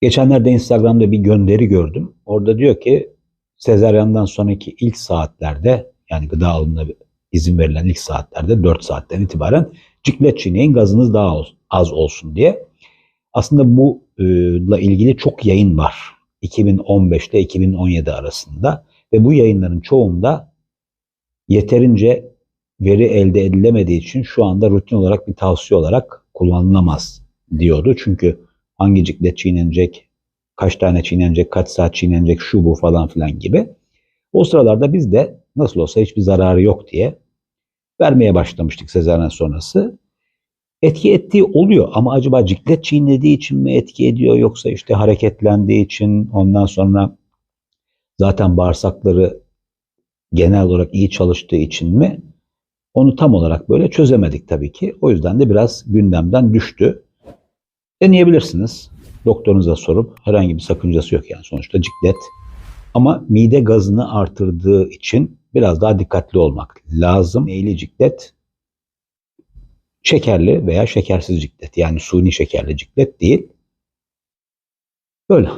Geçenlerde Instagram'da bir gönderi gördüm. Orada diyor ki sezaryandan sonraki ilk saatlerde yani gıda alımına izin verilen ilk saatlerde 4 saatten itibaren ciklet çiğneyin gazınız daha az olsun diye. Aslında bu e, ilgili çok yayın var. 2015 ile 2017 arasında ve bu yayınların çoğunda yeterince veri elde edilemediği için şu anda rutin olarak bir tavsiye olarak kullanılamaz diyordu. Çünkü hangi ciklet çiğnenecek, kaç tane çiğnenecek, kaç saat çiğnenecek, şu bu falan filan gibi. O sıralarda biz de nasıl olsa hiçbir zararı yok diye vermeye başlamıştık sezaryen sonrası. Etki ettiği oluyor ama acaba ciklet çiğnediği için mi etki ediyor yoksa işte hareketlendiği için ondan sonra zaten bağırsakları genel olarak iyi çalıştığı için mi? Onu tam olarak böyle çözemedik tabii ki. O yüzden de biraz gündemden düştü. Deneyebilirsiniz. Doktorunuza sorup herhangi bir sakıncası yok yani sonuçta ciklet. Ama mide gazını artırdığı için biraz daha dikkatli olmak lazım. Neyli ciklet? Şekerli veya şekersiz ciklet. Yani suni şekerli ciklet değil. Böyle.